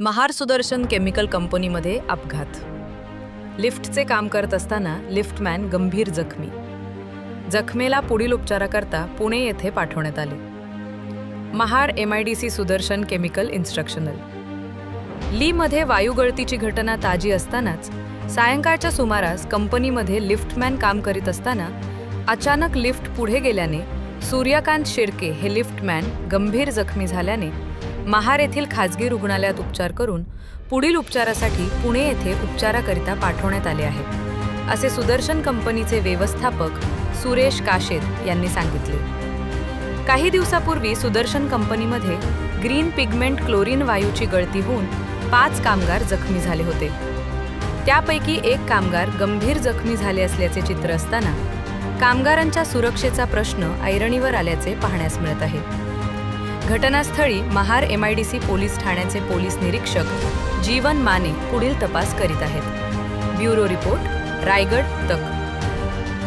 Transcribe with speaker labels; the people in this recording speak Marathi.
Speaker 1: महार सुदर्शन केमिकल कंपनीमध्ये अपघात. लिफ्टचे काम करत असताना लिफ्टमॅन गंभीर जखमी. जखमेला पुढील उपचाराकरता पुणे येथे पाठवण्यात आले. Mahad M I D C Sudarshan chemical instructional. लीमध्ये वायुगळतीची घटना ताजी असतानाच सायंकाळच्या सुमारास कंपनीमध्ये लिफ्टमॅन काम करीत असताना अचानक लिफ्ट पुढे गेल्याने सूर्यकांत शिर्के हे लिफ्टमॅन गंभीर जखमी झाल्याने महार येथील खाजगी रुग्णालयात उपचार करून पुढील उपचारासाठी पुणे येथे उपचाराकरिता पाठवण्यात आले आहे. असे सुदर्शन कंपनीचे व्यवस्थापक सुरेश काशेत यांनी सांगितले. काही दिवसापूर्वी सुदर्शन कंपनीमध्ये ग्रीन पिगमेंट क्लोरीन वायूची गळती होऊन पाच कामगार जखमी झाले होते. त्यापैकी एक कामगार गंभीर जखमी झाले असल्याचे चित्र असताना कामगारांच्या सुरक्षेचा प्रश्न ऐरणीवर आल्याचे पाहण्यास मिळत आहे. घटनास्थळी महार एमआयडीसी पोलीस ठाण्याचे पोलीस निरीक्षक जीवन माने पुढील तपास करीत आहेत. ब्युरो रिपोर्ट रायगड तक.